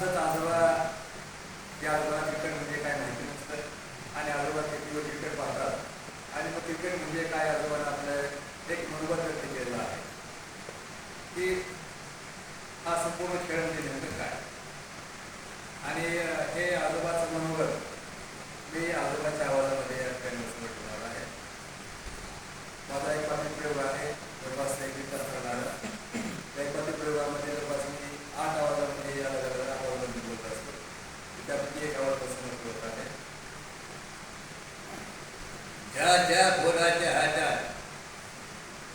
असंच आजोबा ते आजोबा क्रिकेट म्हणजे काय माहिती नसतं. आणि आजोबा किती क्रिकेट पाहतात आणि मग क्रिकेट म्हणजे काय आजोबानं आपलं एक मनोबत व्यक्त केलेलं आहे. की हा संपूर्ण खेळ म्हणजे नेमकं काय? आणि हे आजोबाचं मनोगत मी आजोबाच्या ज्या ज्या पोराच्या हातात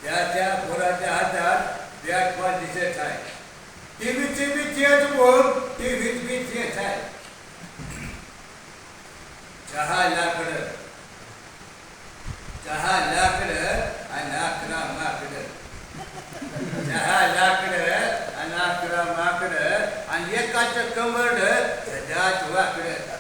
ज्या ज्या पोराच्या हातात बॅट बॉल दिसत आहे टीव्हीची बी तेच बोल टीव्हीत बी तेच आहे. चहा लाकडं चहा लाकडं आणि अकरा माकडं. चहा लाकडं आणि अकरा माकडं आणि एकाचं कमरड सजात वाकडं.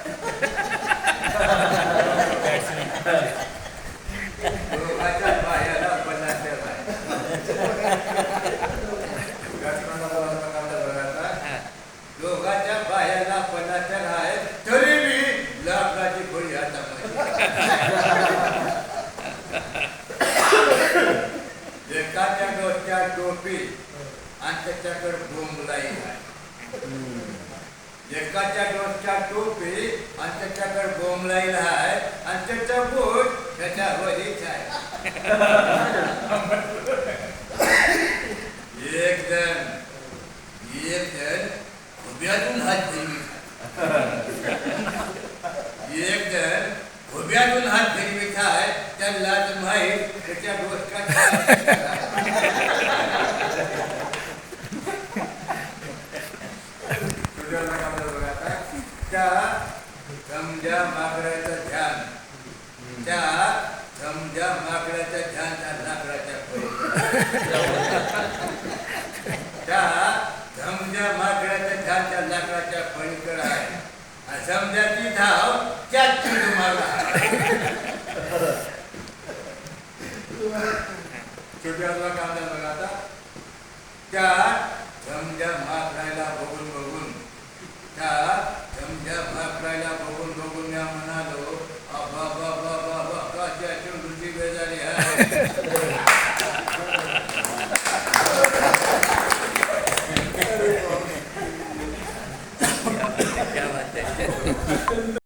एकाच्या डोक्यात टोपी आणि त्याच्याकडे बोंबलाई आहे एकाच्या डोक्यात टोपी आणि त्याच्याकडे बोंबलाई आहे आणि त्याचा बोट त्याच्या वरीच आहे एक जण एक जण उभ्यातून हात फिरवी एक जण उभ्यातून हात फिरवीत आहे त्याला माहीत त्याच्या डोक्यात त्या समजा माकडाचं ध्यान. त्या समजा माकडाचं ध्यान त्या लाकडाच्या त्या समजा माकडाचं ध्यान त्या लाकडाच्या पलीकडे आहे आणि समजाची धाव त्याच तुम्हाला छोट्या काम बघा आता. त्या समजा राहिला बघून बघून. त्या समजा माकडाला राहिला बघून.